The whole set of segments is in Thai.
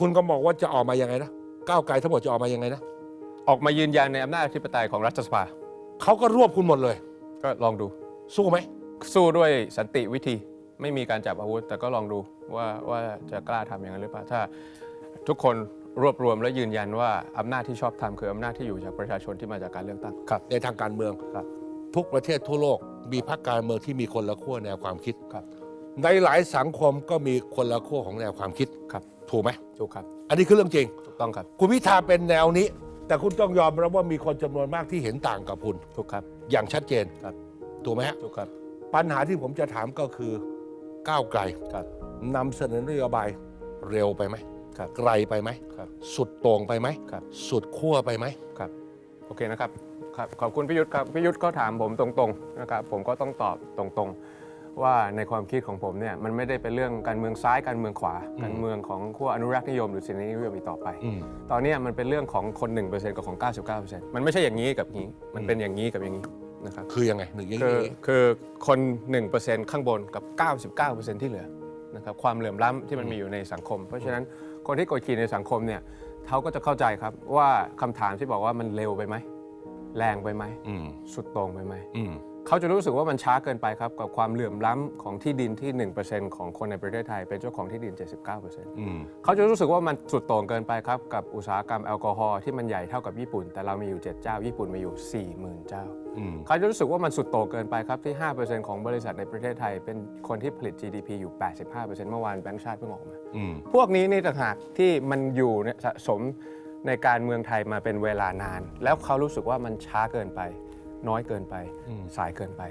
คุณก็บอกว่าจะออกมายังไงนะก้าวไกลทั้งหมดจะออกมายังไงนะออกมายืนยันในอำนาจอธิปไตยของรัฐสภา เขาก็รวบคุณหมดเลย ก็ลองดู สู้ไหมสู้ด้วยสันติวิธีไม่มีการจับอาวุธ แต่ก็ลองดูว่าว่าจะกล้าทำอย่างนั้นหรือเปล่าถ้าทุกคนรวบรวมและยืนยันว่าอำนาจที่ชอบทำคืออำนาจที่อยู่จากประชาชนที่มาจากการเลือกตั้งครับ ในทางการเมือง ครับ ทุกประเทศทั่วโลก มีพรรคการเมืองที่มีคนละขั้วแนวความคิด ครับ ในหลายสังคมก็มีคนละขั้วของแนวความคิด ครับ ถูกไหมถูกครับ อันนี้คือเรื่องจริง ถูกต้องครับ คุณพิธาเป็นแนวนี้ แต่คุณต้องยอมรับว่ามีคนจำนวนมากที่เห็นต่างกับคุณ ถูกครับ อย่างชัดเจนครับ ถูกไหมฮะถูกครับ ปัญหาที่ผมจะถามก็คือก้าวไกลครับนำเสนอนโยบายเร็วไปไหมครับ ไกลไปไหมครับ สุดโต่งไปไหมครับ สุดขั้วไปไหมครับ โอเคนะครับครับขอบคุณพิยุทธ์ครับพิยุทธ์ก็ถามผมตรงๆนะครับ ผมก็ต้องตอบตรงๆ ว่าในความคิดของผมเนี่ยมันไม่ได้เป็นเรื่องการเมืองซ้ายการเมืองขวา การเมืองของขั้วอนุรักษ์นิยมหรือสินนิยมอีกต่อไปอืมตอนเนี้ยมันเป็นเรื่องของคน 1%กับของ 99%มันไม่ใช่อย่างนี้กับนี้ มันเป็นอย่างนี้กับอย่างนี้นะครับคือยังไงหนึ่งอย่างคือนี้คือคน 1%ข้างบนกับ 99%ที่เหลือนะครับความเหลื่อมล้ำที่มันมีอยู่ในสังคม เพราะฉะนั้นคนที่กดขี่ในสังคมเนี่ยเขาก็จะเข้าใจครับว่าคำถามที่บอกว่ามันเร็วไปไหมแรงไปไหมอืมสุดโต่งไปไหมอืม เขาจะรู้สึกว่ามันช้าเกินไปครับกับความเหลื่อมล้ำของที่ดินที่ 1%ของคนในประเทศไทย เป็นเจ้าของที่ดิน 79%อืมเขาจะรู้สึกว่ามันสุดโต่งเกินไปครับกับอุตสาหกรรมแอลกอฮอล์ที่มันใหญ่เท่ากับญี่ปุ่น แต่เรามีอยู่ 7 เจ้า ญี่ปุ่นมีอยู่ 40,000 เจ้าอืมเขาจะรู้สึกว่ามันสุดโต่งเกินไปครับที่ 5%ของบริษัทในประเทศไทย เป็นคนที่ผลิต GDP อยู่ 85%เมื่อวานแบงก์ชาติเพิ่งออกมาอืมพวกนี้นี่ต่างหากที่มันอยู่เนี่ยสะสมในการเมืองไทยมาเป็นเวลานาน แล้วเขารู้สึกว่ามันช้าเกินไป น้อยเกินไป สายเกินไป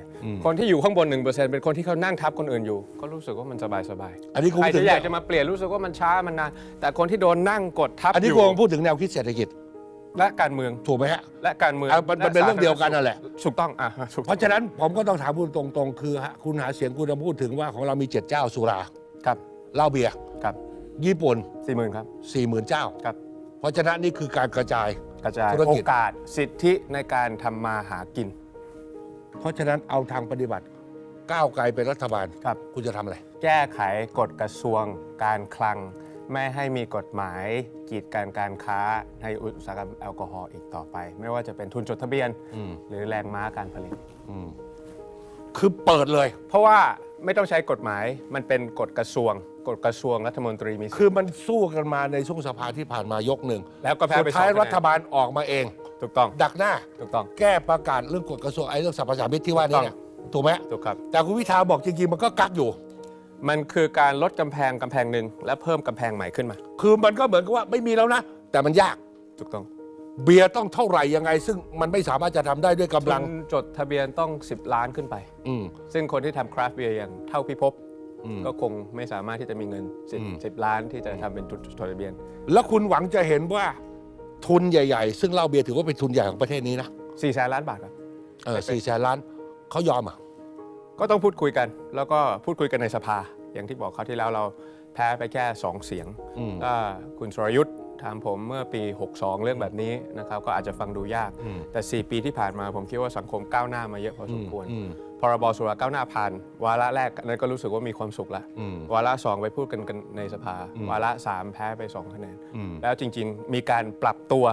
คนที่อยู่ข้างบน 1%เป็นคนที่เขานั่งทับคนอื่นอยู่ ก็รู้สึกว่ามันสบายสบายๆอันนี้คุณใครพูดถึจะงอยากจะมาเปลี่ยนรู้สึกว่ามันช้ามันนานแต่คนที่โดนนั่งกดทับอันนี้อยู่คุณพูดถึงแนวคิดเศรษฐกิจและการเมืองถูกไหมฮะและการเมืองอะมันมันเป็นเรื่องเดียวกันนั่นแหละถูกต้องอะถูกเพราะฉะนั้นผมก็ต้องถามคุณตรงๆ คือฮะคุณหาเสียงคุณจะพูดถึงว่าของเรามีเจ็ดเจ้าสุราครับเหล้าเบียร์ครับ ญี่ปุ่นสี่หมื่นครับสี่หมื่นเจ้าครับเพราะฉะนั้นนี่คือการกระจาย กระจายธุรโอกิจ กาสสิทธิในการทำมาหากินเพราะฉะนั้นเอาทางปฏิบัติก้าวไกลเป็นรัฐบาล ครับ คุณจะทำอะไร แก้ไขกฎกระทรวงการคลัง ไม่ให้มีกฎหมายกีดกันการค้าในอุตสาหกรรมแอลกอฮอล์อีกต่อไป ไม่ว่าจะเป็นทุนจดทะเบียน อืม หรือแรงม้าการผลิตอืมคือเปิดเลย เพราะว่าไม่ต้องใช้กฎหมายมันเป็นกฎกระทรวง กฎกระทรวงรัฐมนตรีมีสิทธิ์คือมันสู้กันมาในช่วงสภาที่ผ่านมายกหนึ่งแล้วก็แพ้สุดไปท้ายสองคะแนนรัฐบาลออกมาเอง ถูกต้อง ดักหน้า ถูกต้อง แก้ประกาศเรื่องกฎกระทรวงไอ้เรื่องสรรพสามิตที่ว่านี่เนี่ยถูกไหมถูกครับ แต่คุณพิธาบอกจริงๆมันก็กักอยู่ มันคือการลดกำแพงกำแพงหนึ่งและเพิ่มกำแพงใหม่ขึ้นมา คือมันก็เหมือนกับว่าไม่มีแล้วนะ แต่มันยาก ถูกต้องเบียร์ต้องเท่าไหร่ยังไง ซึ่งมันไม่สามารถจะทำได้ด้วยกำลัง ทุนจดทะเบียนต้อง 10 ล้านขึ้นไป อืม ซึ่งคนที่ทำคราฟต์เบียร์อย่างเท่าพิภพอืม ก็คงไม่สามารถที่จะมีเงินอืม10 10ล้านที่จะทำเป็นจุดจดทะเบียน แล้วคุณหวังจะเห็นว่าทุนใหญ่ๆ ซึ่งเหล้าเบียร์ถือว่าเป็นทุนใหญ่ของประเทศนี้นะ4แสนล้านบาทครับเออสี่แสนล้านเขายอมอะก็ต้องพูดคุยกัน แล้วก็พูดคุยกันในสภา อย่างที่บอกเขาวที่แล้วเราแพ้ไปแค่2เสียงอืมถ้าคุณสรยุทธ์ถามผมเมื่อปี 62 เรื่องแบบนี้นะครับก็อาจจะฟังดูยากอืมแต่ 4 ปีที่ผ่านมาผมคิดว่าสังคมก้าวหน้ามาเยอะพอสมควรอืม พรบสุราก้าวหน้าผ่านวาระแรกนั้นก็รู้สึกว่ามีความสุขละอืม วาระสองไปพูดกันกันในสภา อืม วาระสามแพ้ไปสองคะแนน อืม แล้วจริงๆ มีการปรับตัว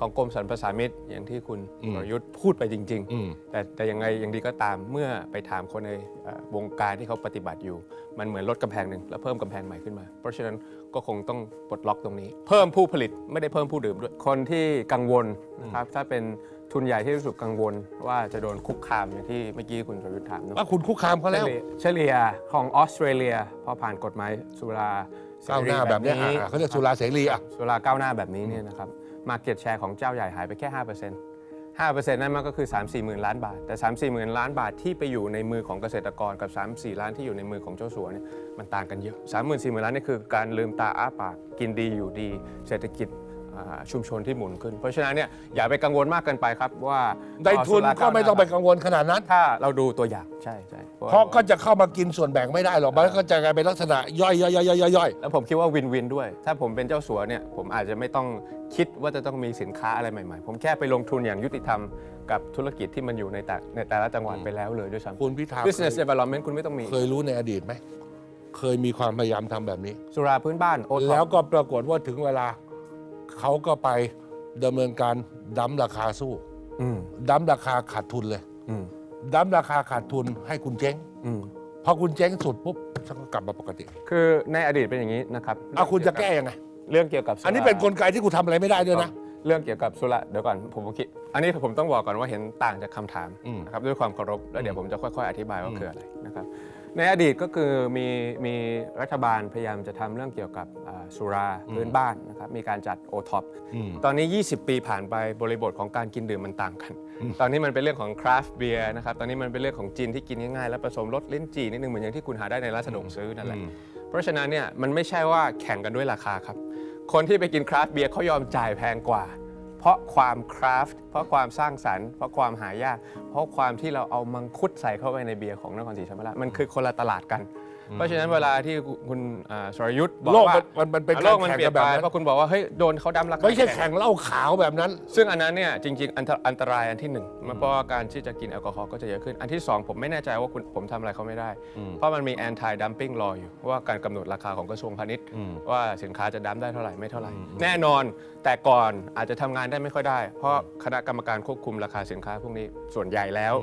ของกรมสรรพสามิตอย่างที่คุณอืมสรยุทธ์พูดไปจริง อืม ๆ แต่แต่ยังไงยังดีก็ตามเมื่อไปถามคนในเอ่อวงการที่เขาปฏิบัติอยู่ มันเหมือนลดกำแพงหนึ่งแล้วเพิ่มกำแพงใหม่ขึ้นมา เพราะฉะนั้นก็คงต้องปลดล็อกตรงนี้ เพิ่มผู้ผลิตไม่ได้เพิ่มผู้ดื่มด้วย คนที่กังวลนะครับถ้าเป็น ทุนใหญ่ที่รู้สึกกังวลว่าจะโดนคุกคามอย่างที่เมื่อกี้คุณสรยุทธ์ถามเนอะว่าคุณคุกคามเขาเฉแล้วลี่ยเฉลี่ยของออสเตรเลีย พอผ่านกฎหมายสุราเสก้าวหน้าแบบเนี้ยอะเขาเรียกสุราเสรีอะ สุราก้าวหน้าแบบนี้เนี่ยนะครับมาเก็ตแชร์ของเจ้าใหญ่หายไปแค่ 5% 5%นั่นมันก็คือ 3 4 หมื่นล้านบาท แต่ 3 4 หมื่นล้านบาทที่ไปอยู่ในมือของเกษตรกรกับ 3 4 ล้านที่อยู่ในมือของเจ้าสัวเนี่ยมันต่างกันเยอะ 3 4 0 0 0 0ล้านนี่คือการลืมตาอ้าปากกินดีอยู่ดี เศรษฐกิจอ่า ชุมชนที่หมุนขึ้น เพราะฉะนั้นเนี่ยอย่าไปกังวลมากเกินไปครับว่าในทุนก็ไม่ต้องไปกังวลขนาดนั้น ถ้าเราดูตัวอย่างใช่ใช่เพราะก็จะเข้ามากินส่วนแบ่งไม่ได้หรอกมันก็จะกลายเป็นลักษณะย่อยย่อยย่อยย่อยย่อยแล้วผมคิดว่าวินวินด้วย ถ้าผมเป็นเจ้าสัวเนี่ยผมอาจจะไม่ต้องคิดว่าจะต้องมีสินค้าอะไรใหม่ๆ ผมแค่ไปลงทุนอย่างยุติธรรมกับธุรกิจที่มันอยู่ในแต่ในแต่ละจังหวัดไปแล้วเลยด้วยซ้ำคุณพิธา business development คุณไม่ต้องมี เคยรู้ในอดีตไหมเคยมีความพยายามทำแบบนี้ สุราพื้นบ้านโอท็แล้อวปก็ปรากฏว่าถึงเวลา เขาก็ไปดำเนินการดั้มราคาสู้อืมดั้มราคาขาดทุนเลยอืมดั้มราคาขาดทุนให้คุณเจ๊งอืมพอคุณเจ๊งสุดปุ๊บฉันก็กลับมาปกติคือในอดีตเป็นอย่างนี้นะครับเอาคุณจะแก้ยังไงเรื่องเกี่ยวกับสุราอันนี้เป็นกลไกที่คุณทำอะไรไม่ได้ด้วยนะเรื่องเกี่ยวกับสุราเดี๋ยวก่อนผมคิดอันนี้ผมต้องบอกก่อนว่าเห็นต่างจากคำถามอืมนะครับด้วยความเคารพแล้วเดี๋ยวอืมผมจะค่อย ๆ อธิบายว่าอืมคืออะไรนะครับ ในอดีตก็คือมีมีรัฐบาลพยายามจะทำเรื่องเกี่ยวกับอ่าสุราพื้นบ้านนะครับมีการจัดโอท็อปอืมตอนนี้ 20 ปีผ่านไปบริบทของการกินดื่มมันต่างกัน ตอนนี้มันเป็นเรื่องของคราฟต์เบียร์นะครับตอนนี้มันเป็นเรื่องของจินที่กินง่ายๆ แล้วผสมรสลิ้นจี่นิดนึงเหมือนอย่างที่คุณหาได้ในร้านสะดวกซื้อนั่นแหละอืมเพราะฉะนั้นเนี่ยมันไม่ใช่ว่าแข่งกันด้วยราคาครับ คนที่ไปกินคราฟต์เบียร์เขายอมจ่ายแพงกว่า เพราะความคราฟต์เพราะความสร้างสรรค์เพราะความหายาก เพราะความที่เราเอามังคุดใส่เข้าไปในเบียร์ของนครศรีธรรมราชมันคือคนละตลาดกัน เพราะฉะนั้นเวลาที่คุณอ่าสรยุทธ์บอกโลกว่ามันมันมันเป็นโลการกมันแข่งเปลี่กัยนนแบบไปนั้นเพราะคุณบอกว่าเฮ้ยโดนเขาดำราคาไม่ใช่ข่งแข่งเหล้าขาวแบบนั้น ซึ่งอันนั้นเนี่ยจริงๆอันตอันตรายอันที่หนึ่งมันเพราะว่าการที่จะกินแอลกอฮอล์ก็จะเยอะขึ้น อันที่สองผมไม่แน่ใจว่าคุณผมทำอะไรเขาไม่ได้ เพราะมันมี anti dumping law อยู่ว่าการกำหนดราคาของกระทรวงพาณิชย์อืมว่าสินค้าจะดั้มได้เท่าไหร่ไม่เท่าไหร่ แน่นอนแต่ก่อนอาจจะทำงานได้ไม่ค่อยได้ เพราะคณะกรรมการควบคุมราคาสินค้าพวกนี้ส่วนใหญ่แล้ว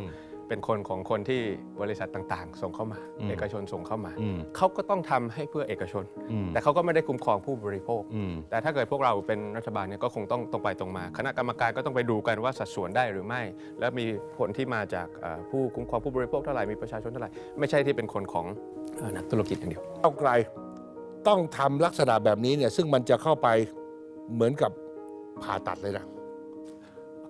เป็นคนของคนที่บริษัทต่างๆ ส่งเข้ามา เอกชนส่งเข้ามาอืมเขาก็ต้องทำให้เพื่อเอกชนอืมแต่เขาก็ไม่ได้คุ้มครองผู้บริโภคอืมแต่ถ้าเกิดพวกเราเป็นรัฐบาลเนี่ยก็คงต้องตรงไปตรงมา คณะกรรมการก็ต้องไปดูกันว่าสัดส่วนได้หรือไม่ และมีผลที่มาจากเอ่อผู้คุ้มครองผู้บริโภคเท่าไหร่มีประชาชนเท่าไหร่ไม่ใช่ที่เป็นคนของเอ่อนักธุรกิจอย่างเดียวก้าวไกลต้องทำลักษณะแบบนี้เนี่ยซึ่งมันจะเข้าไปเหมือนกับผ่าตัดเลยนะ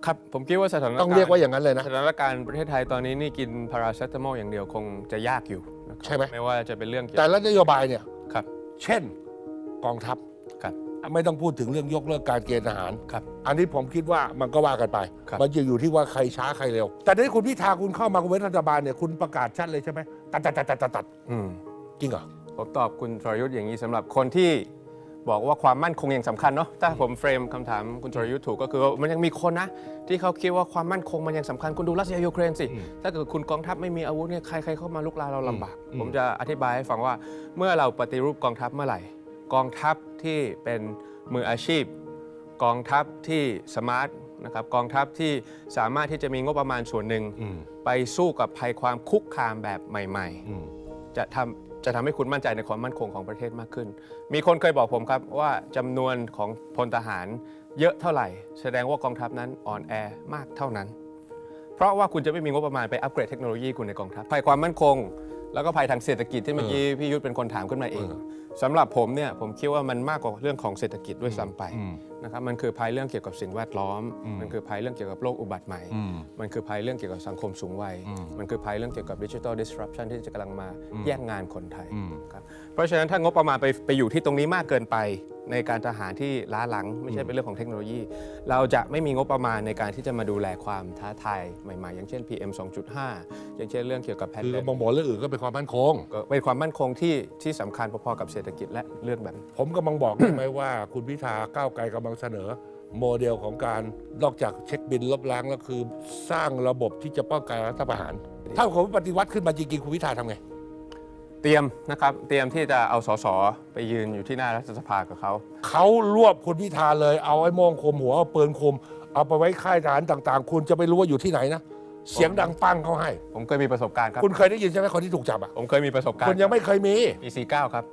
ครับผมคิดว่าสถานการณ์ต้องเรียกว่าอย่างนั้นเลยนะสถานการณ์ประเทศไทยตอนนี้นี่กินพาราเซตามอลอย่างเดียวคงจะยากอยู่นะครับใช่ไหม ไม่ว่าจะเป็นเรื่องเกี่ยวแต่ละนโยบายเนี่ย ครับ เช่นกองทัพครับ ไม่ต้องพูดถึงเรื่องยกเลิกการเกณฑ์ทหาร ครับ อันนี้ผมคิดว่ามันก็ว่ากันไป ครับ มันจะอยู่ที่ว่าใครช้าใครเร็ว แต่ที่คุณพิธาคุณเข้ามาคุณเป็นรัฐบาลเนี่ยคุณประกาศชัดเลยใช่ไหมตัดตัดตัดตัดตัดตัดอืม จริงเหรอ ผมตอบคุณสรยุทธ์อย่างนี้สำหรับคนที่ บอกว่าความมั่นคงยังสำคัญเนาะถ้าผมเฟรมคำถามคุณสรยุทธ์ถูกก็คือว่ามันยังมีคนนะ ที่เขาคิดว่าความมั่นคงมันยังสำคัญคุณดูรัสเซียยูเครนสิ ถ้าเกิดคุณกองทัพไม่มีอาวุธเนี่ยใครใครเข้ามาลุกลานเราลำบาก ผมจะอธิบายให้ฟังว่าเมื่อเราปฏิรูปกองทัพเมื่อไหร่ กองทัพที่เป็นมืออาชีพ กองทัพที่สมาร์ทนะครับกองทัพที่สามารถที่จะมีงบประมาณส่วนหนึ่งอืมไปสู้กับภัยความคุกคามแบบใหม่ๆอืมจะทำ จะทำให้คุณมั่นใจในความมั่นคงของประเทศมากขึ้น มีคนเคยบอกผมครับว่าจำนวนของพลทหารเยอะเท่าไหร่ แสดงว่ากองทัพนั้นอ่อนแอมากเท่านั้น เพราะว่าคุณจะไม่มีงบประมาณไปอัปเกรดเทคโนโลยีคุณในกองทัพภัยความมั่นคง แล้วก็ภัยทางเศรษฐกิจที่เมื่อกี้พี่ยุทธเป็นคนถามขึ้นมาเองเออสำหรับผมเนี่ยผมคิดว่ามันมากกว่าเรื่องของเศรษฐกิจด้วยซ้ำไปอืม นะครับมันคือภัยเรื่องเกี่ยวกับสิ่งแวดล้อม มันคือภัยเรื่องเกี่ยวกับโรคอุบัติใหม่อืมมันคือภัยเรื่องเกี่ยวกับสังคมสูงวัยอืมมันคือภัยเรื่องเกี่ยวกับดิจิทัล disruption ที่จะกำลังมาแย่งงานคนไทยอืมครับเพราะฉะนั้นถ้างบประมาณไปไปอยู่ที่ตรงนี้มากเกินไป ในการทหารที่ล้าหลัง ไม่ใช่เป็นเรื่องของเทคโนโลยี เราจะไม่มีงบประมาณในการที่จะมาดูแลความท้าทายใหม่ๆ อย่างเช่น PM 2.5 อย่างเช่นเรื่องเกี่ยวกับแพนคือเดมองบอกเรื่องอื่นก็เป็นความมั่นคงก็เป็นความมั่นคงที่ที่สำคัญพอๆกับเศรษฐกิจและเรื่องแบบนี้ผมกำลังบอกได้ไหมว่า คุณพิธาก้าวไกลกำลังเสนอ โมเดลของการนอกจากเช็คบินลบล้างแล้วคือ สร้างระบบที่จะป้องกันรัฐประหาร ถ้าผมปฏิวัติขึ้นมาจริงๆคุณพิธาทำไง เตรียมนะครับ เตรียมที่จะเอาสสไปยืนอยู่ที่หน้ารัฐสภากับเขา เขารวบคุณพิธาเลย เอาไอ้โมงคมหัวเอาปืนคม เอาไปไว้ค่ายทหารต่าง ๆ คุณจะไม่รู้ว่าอยู่ที่ไหนนะ เสียงดังปังเขาให้ ผมเคยมีประสบการณ์ครับ คุณเคยได้ยินใช่ไหมคนที่ถูกจับอะ ผมเคยมีประสบการณ์คุณยังไม่เคยมีปี49 ครับ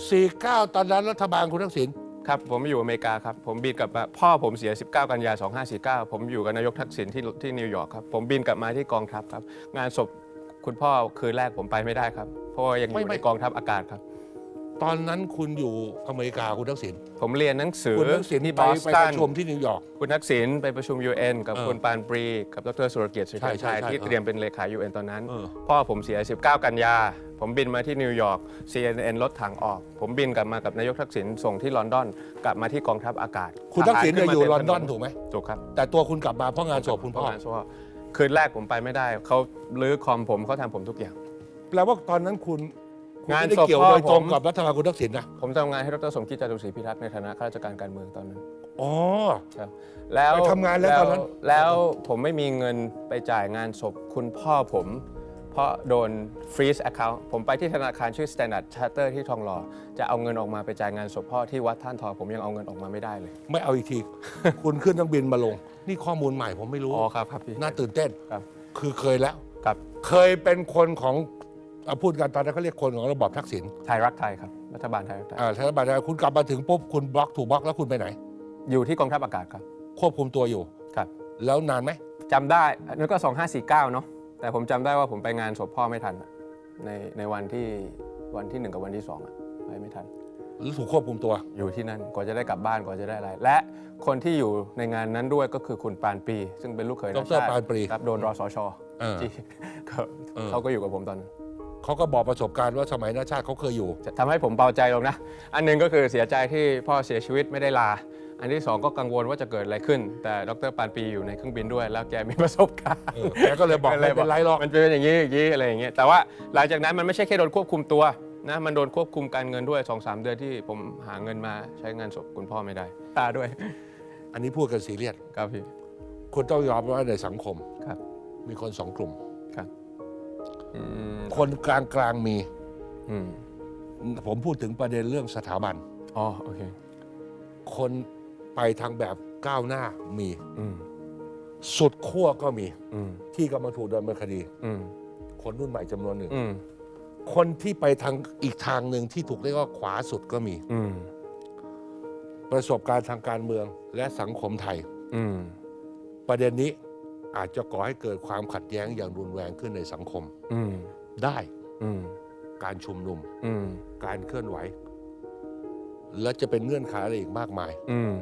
49 ตอนนั้นรัฐบาลคุณทักษิณ ครับ ผมอยู่อเมริกาครับ ผมบินกลับมา พ่อผมเสีย 19 กันยา 2549 ผมอยู่กับนายกทักษิณที่ที่นิวยอร์กครับ ผมบินกลับมาที่กองทัพครับ งานศพ คุณพ่อคืนแรกผมไปไม่ได้ครับ เพราะว่ายังอยู่ในกองทัพอากาศครับ ตอนนั้นคุณอยู่อเมริกาคุณทักษิณผมเรียนหนังสือคุณทักษิณที่ไปบอสไปตัปนระชุมที่นิวยอร์ก คุณทักษิณไปประชุม UN กับเออคุณปานปรี กับดรสุรเกียรติสุใช่ชัยใช่ชัยใช่ที่เออเตรียมเป็นเลขา UN ตอนนั้น เออ พ่อผมเสีย 19 กันยา ผมบินมาที่นิวยอร์ก CNN รถถังออก ผมบินกลับมากับนายกทักษิณส่งที่ลอนดอน กลับมาที่กองทัพอากาศคุณทักษิณเนี่ยอยู่ทหารลขึ้อนมาดอนเต็มถถูกไหม ถูกครับแต่ตัวคุณกลับมาเพราะงานศพคุณพ่อ ประมาณว่า คืนแรกผมไปไม่ได้ เขาลื้อคอมผมเขาทำผมทุกอย่าง แปลว่าตอนนั้นคุณคุณงานไม่ได้ศพเกี่ยวพ่อโดยตรงผม กับรัฐบาลคุณทักษิณนะผมทำงานให้ดรสมคิดจารุศรีพิทักษ์ในฐานะข้าราชการการเมืองตอนนั้น อ๋อ ครับแล้วไปทำงานแล้วตอนนั้น แล้วผมไม่มีเงินไปจ่ายงานศพคุณพ่อผมพ เพราะโดน freeze account ผมไปที่ธนาคารชื่อ Standard Charter ที่ทองหล่อจะเอาเงินออกมาไปจ่ายงานศพพ่อที่วัดท่านทองผมยังเอาเงินออกมาไม่ได้เลย ไม่เอาอีกที คุณขึ้นเครื่องบินมาลง นี่ข้อมูลใหม่ผมไม่รู้อ๋อครับครับพี่ น่าตื่นเต้นครับ คือเคยแล้ว ครับเคยเป็นคนของเอาพูดกันตอนนั้นเขาเรียกคนของระบอบทักษิณไทยรักไทยครับ รัฐบาลไทยรักไทยอ่ารัฐบาลไทยคุณกลับมาถึงปุ๊บคุณบล็อกถูกบล็อกแล้วคุณไปไหน อยู่ที่กองทัพอากาศครับควบคุมตัวอยู่ ครับแล้วนานไหมจำได้นั่นก็ 2549 เนาะ แต่ผมจำได้ว่าผมไปงานศพพ่อไม่ทันอะในในวันที่วันที่หนึ่งกับวันที่สองอะไปไม่ทันหรือถูกควบคุมตัวอยู่ที่นั่นกว่าจะได้กลับบ้านกว่าจะได้อะไร และคนที่อยู่ในงานนั้นด้วยก็คือคุณปานปรีซึ่งเป็นลูกเขยดนารชาติปานปรีครับโดนรอสชเออที่เขาเออเขาก็อยู่กับผมตอนนั้นเขาก็บอกประสบการณ์ว่าสมัยนาชาติเขาเคยอยู่จะทำให้ผมเบาใจลงนะ อันหนึงก็คือเสียใจที่พ่อเสียชีวิตไม่ได้ลา อันที่สองก็กังวลว่าจะเกิดอะไรขึ้น แต่ดรปานปรีอยู่ในเครื่องบินด้วย แล้วแกมีประสบการณ์เออแกก็เลยบอกไม่เป็นไรหรอกมันเป็นอย่างนี้อย่างนี้อะไรอย่างเงี้ยแต่ว่าหลังจากนั้นมันไม่ใช่แค่โดนควบคุมตัวนะมันโดนควบคุมการเงินด้วย2อสเดือนที่ผมหาเงินมาใช้งานศพคุณพ่อไม่ได้ ตาด้วย อันนี้พูดกันซีเรียสครับพี่คุณต้องยอมว่าในสังคมครับ มีคนสองกลุ่มครับอืมคนกลางกลางๆมีอืมผมพูดถึงประเด็นเรื่องสถาบันอ๋อโอเคคน ไปทางแบบก้าวหน้ามีอืมสุดขั้วก็มีอืมที่กำลังถูกดำเนินคดีอืมคนรุ่นใหม่จำนวนหนึ่งอืมคนที่ไปทางอีกทางหนึ่งที่ถูกเรียกว่าขวาสุดก็มีอืมประสบการณ์ทางการเมืองและสังคมไทยอืมประเด็นนี้อาจจะก่อให้เกิดความขัดแย้งอย่างรุนแรงขึ้นในสังคมอืมได้อืมการชุมนุมอืมการเคลื่อนไหว และจะเป็นเงื่อนไขอะไรอีกมากมายอืม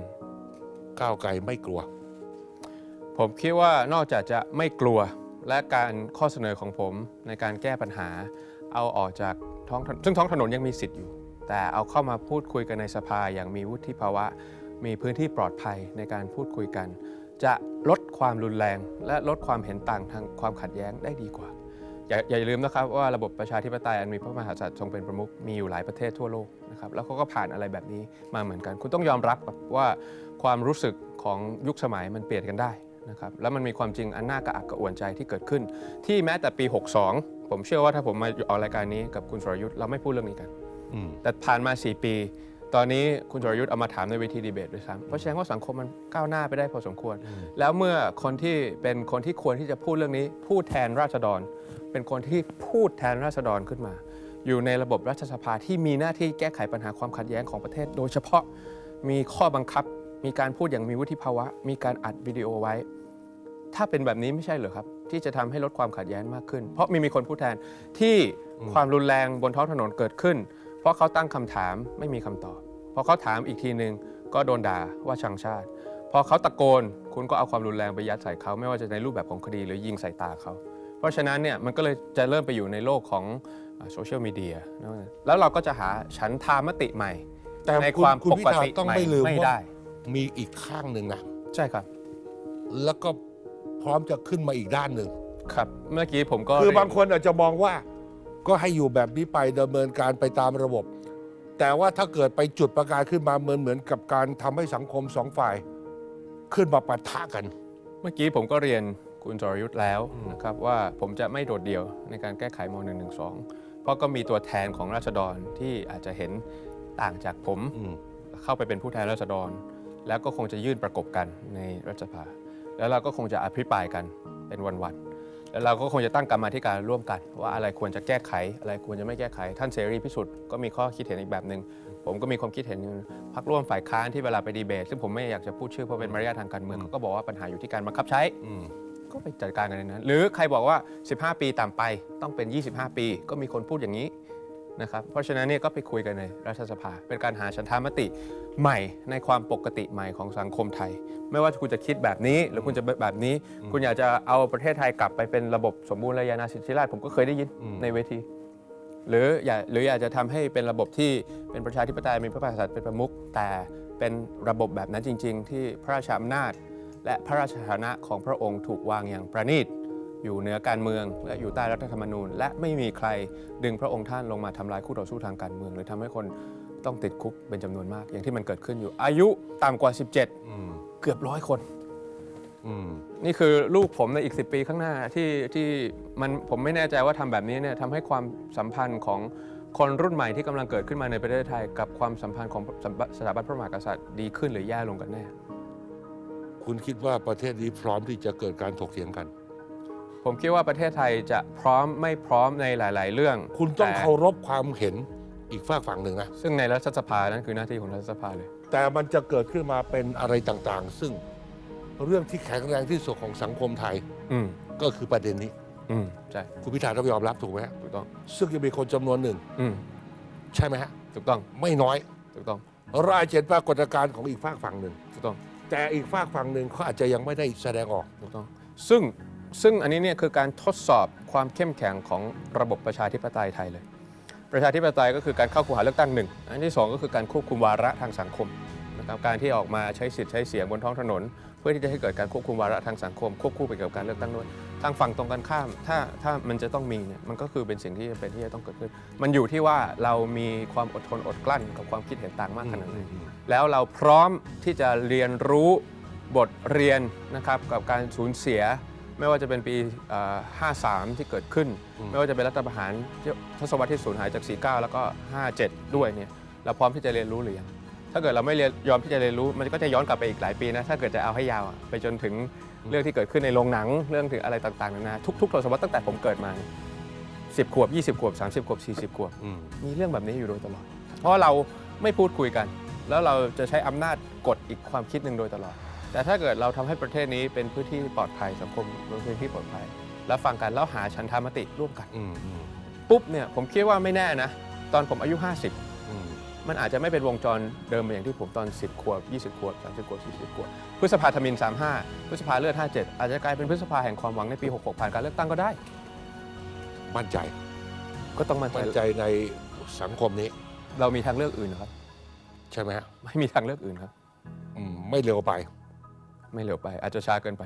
ก้าวไกลไม่กลัว ผมคิดว่านอกจากจะไม่กลัวและการข้อเสนอของผมในการแก้ปัญหา เอาออกจากท้องซึ่งท้องถนนยังมีสิทธิ์อยู่ แต่เอาเข้ามาพูดคุยกันในสภาอย่างมีวุฒิภาวะ มีพื้นที่ปลอดภัยในการพูดคุยกัน จะลดความรุนแรง และลดความเห็นต่างทางความขัดแย้งได้ดีกว่า อย่าอย่าลืมนะครับว่าระบบประชาธิปไตยอันมีพระมหากษัตริย์ทรงเป็นประมุขมีอยู่หลายประเทศทั่วโลกนะครับแล้วเขาก็ผ่านอะไรแบบนี้มาเหมือนกัน คุณต้องยอมรับครับว่า ความรู้สึกของยุคสมัยมันเปลี่ยนกันได้นะครับแล้วมันมีความจริงอันน่ากระอักกระอ่วนใจที่เกิดขึ้น ที่แม้แต่ปี 62 ผมเชื่อว่าถ้าผมมาออกรายการนี้กับคุณสรยุทธ์เราไม่พูดเรื่องนี้กันอืมแต่ผ่านมา 4 ปี ตอนนี้คุณสรยุทธ์เอามาถามในเวทีดีเบตด้วยซ้ำเพราะแสดงว่าสังคมมันก้าวหน้าไปได้พอสมควร แล้วเมื่อคนที่เป็นคนที่ควรที่จะพูดเรื่องนี้พูดแทนราษฎร เป็นคนที่พูดแทนราษฎรขึ้นมา อยู่ในระบบรัฐสภาที่มีหน้าที่แก้ไขปัญหาความขัดแย้งของประเทศ โดยเฉพาะมีข้อบังคับ มีการพูดอย่างมีวุฒิภาวะ มีการอัดวิดีโอไว้ ถ้าเป็นแบบนี้ไม่ใช่เหรอครับ ที่จะทำให้ลดความขัดแย้งมากขึ้น เพราะมีมีคนพูดแทนที่ความรุนแรงบนท้องถนนเกิดขึ้น เพราะเขาตั้งคำถามไม่มีคำตอบพอเขาถามอีกทีหนึ่งก็โดนด่าว่าชังชาติ พอเขาตะโกนคุณก็เอาความรุนแรงไปยัดใส่เขาไม่ว่าจะในรูปแบบของคดีหรือยิงใส่ตาเขาเพราะฉะนั้นเนี่ยมันก็เลยจะเริ่มไปอยู่ในโลกของโซเชียลมีเดียแล้วเราก็จะหาฉันทามติใหม่แต่ในคุณความคุณปพิกธาติต้องใหม่ไม่ลืมไม่ว่าได้ มีอีกข้างหนึ่งนะ ใช่ครับ แล้วก็พร้อมจะขึ้นมาอีกด้านหนึ่ง ครับ เมื่อกี้ผมก็คือบางเรียนคนอาจจะมองว่า ก็ให้อยู่แบบนี้ไปดำเนินการไปตามระบบ แต่ว่าถ้าเกิดไปจุดประกายขึ้นมาเหมือนเหมือนกับการทำให้สังคมสองฝ่าย ขึ้นมาปะทะกัน เมื่อกี้ผมก็เรียนคุณจรยุทธ์แล้วนะครับว่าผมจะไม่โดดเดี่ยวในการแก้ไขม .112 เพราะก็มีตัวแทนของราษฎรที่อาจจะเห็นต่างจากผม อืม เข้าไปเป็นผู้แทนราษฎร แล้วก็คงจะยื่นประกบกันในรัฐสภา แล้วเราก็คงจะอภิปรายกันเป็นวันๆแล้วเราก็คงจะตั้งกรรมาธิการร่วมกัน ว่าอะไรควรจะแก้ไข อะไรควรจะไม่แก้ไข ท่านเสรีพิสุทธิ์ก็มีข้อคิดเห็นอีกแบบหนึ่งผมก็มีความคิดเห็นหนึ่งพักร่วมฝ่ายค้านที่เวลาไปดีเบต ซึ่งผมไม่อยากจะพูดชื่อเพราะเป็นมารยาททางการเมืองเขาก็บอกว่าปัญหาอยู่ที่การบังคับใช้ก็ไปจัดการกันในนั้น หรือใครบอกว่า 15 ปีต่ำไปต้องเป็น 25 ปี ก็มีคนพูดอย่างนี้ นะครับเพราะฉะนั้นเนี่ยก็ไปคุยกันในรัฐสภา เป็นการหาฉันทามติใหม่ในความปกติใหม่ของสังคมไทย ไม่ว่าคุณจะคิดแบบนี้หรือคุณจะแบบนี้ คุณอยากจะเอาประเทศไทยกลับไปเป็นระบบสมบูรณาญาณสิทธิราชย์ผมก็เคยได้ยินอืมในเวที หรืออยากหรืออยากจะทำให้เป็นระบบที่เป็นประชาธิปไตยมีพระมหากษัตริย์เป็นประมุขแต่เป็นระบบแบบนั้นจริง ๆ ที่พระราชอำนาจ และพระราชฐานะของพระองค์ถูกวางอย่างประณีต อยู่เหนือการเมือง และอยู่ใต้รัฐธรรมนูญ และไม่มีใครดึงพระองค์ท่านลงมาทำลายคู่ต่อสู้ทางการเมือง หรือทำให้คนต้องติดคุกเป็นจำนวนมาก อย่างที่มันเกิดขึ้นอยู่ อายุต่ำกว่า 17 เกือบร้อยคนนี่คือลูกผมในอีก 10 ปีข้างหน้าที่ที่มันผมไม่แน่ใจว่าทำแบบนี้เนี่ยทำให้ความสัมพันธ์ของคนรุ่นใหม่ที่กำลังเกิดขึ้นมาในประเทศไทย กับความสัมพันธ์ของสถาบันพระมหากษัตริย์ดีขึ้นหรือแย่ลงกันแน่ คุณคิดว่าประเทศนี้พร้อมที่จะเกิดการถกเถียงกัน ผมคิดว่าประเทศไทยจะพร้อมไม่พร้อมในหลาย ๆ เรื่อง คุณต้องแต่เคารพความเห็นอีกฝากฝั่งหนึ่งนะ ซึ่งในรัฐสภานั่นคือหน้าที่ของรัฐสภาเลย แต่มันจะเกิดขึ้นมาเป็นอะไรต่างๆ ซึ่งเรื่องที่แข็งแรงที่สุดของสังคมไทย อืมก็คือประเด็นนี้ อืมใช่คุณพิธาต้องยอมรับถูกไหมฮะถูกต้อง ซึ่งจะมีคนจำนวนหนึ่ง อืมใช่ไหมฮะ ถูกต้องไม่น้อย ถูกต้องรายเห็นปรากฏการณ์ของอีกฝากฝั่งหนึ่ง ถูกต้องแต่อีกฝากฝั่งหนึ่งเขาอาจจะยังไม่ได้แสดงออก ถูกต้อง ซึ่ง ซึ่งอันนี้เนี่ยคือการทดสอบความเข้มแข็งของระบบประชาธิปไตยไทยเลย ประชาธิปไตยก็คือการเข้าคูหาเลือกตั้งหนึ่ง อันที่สองก็คือการควบคุมวาระทางสังคมนะครับการที่ออกมาใช้สิทธิ์ใช้เสียงบนท้องถนน เพื่อที่จะให้เกิดการควบคุมวาระทางสังคม ควบคู่ไปกับการเลือกตั้งด้วยทางฝั่งตรงกันข้าม ถ้าถ้ามันจะต้องมีเนี่ยมันก็คือเป็นสิ่งที่จำเป็นที่จะต้องเกิดขึ้น มันอยู่ที่ว่าเรามีความอดทนอดกลั้นกับความคิดเห็นต่างมากขนาดไหนแล้วเราพร้อมที่จะเรียนรู้บทเรียนนะครับกับการสูญเสีย ไม่ว่าจะเป็นปีเอ่อ53 ที่เกิดขึ้น ไม่ว่าจะเป็นรัฐประหารที่ทศวรรษที่สูญหายจาก 49 แล้วก็ 57 ด้วยเนี่ยเราพร้อมที่จะเรียนรู้หรือยังถ้าเกิดเราไม่เรียนยอมที่จะเรียนรู้ มันก็จะย้อนกลับไปอีกหลายปีนะ ถ้าเกิดจะเอาให้ยาวอะไปจนถึงเรื่องที่เกิดขึ้นในโรงหนัง เรื่องถึงอะไรต่างๆนานาทุกๆทศวรรษตั้งแต่ผมเกิดมาเนี่ย10 ขวบ 20 ขวบ 30 ขวบ 40 ขวบ อืม มีเรื่องแบบนี้อยู่โดยตลอด เพราะเราไม่พูดคุยกัน แล้วเราจะใช้อำนาจกดอีกความคิดหนึ่งโดยตลอด แต่ถ้าเกิดเราทำให้ประเทศนี้เป็นพื้นที่ปลอดภัยสังคมเป็นพื้นที่ปลอดภัย แล้วฟังกันแล้วหาชันธามติร่วมกันอืมอืมปุ๊บเนี่ยผมคิดว่าไม่แน่นะ ตอนผมอายุอืม50 มันอาจจะไม่เป็นวงจรเดิมอย่างที่ผมตอน 10 ขวบ 20 ขวบ 30 ขวบ 40 ขวบพฤษภาธมิน 35 พฤษภาเลือด 57 อาจจะกลายเป็นพฤษภาแห่งความหวังในปี 66 ผ่านการเลือกตั้งก็ได้ มั่นใจ ก็ต้องมามั่นใจในสังคมนี้ เรามีทางเลือกอื่นนะครับ ใช่ไหมฮะไม่มีทางเลือกอื่นครับอืมไม่เร็วไป ไม่เร็วไป อาจจะช้าเกินไป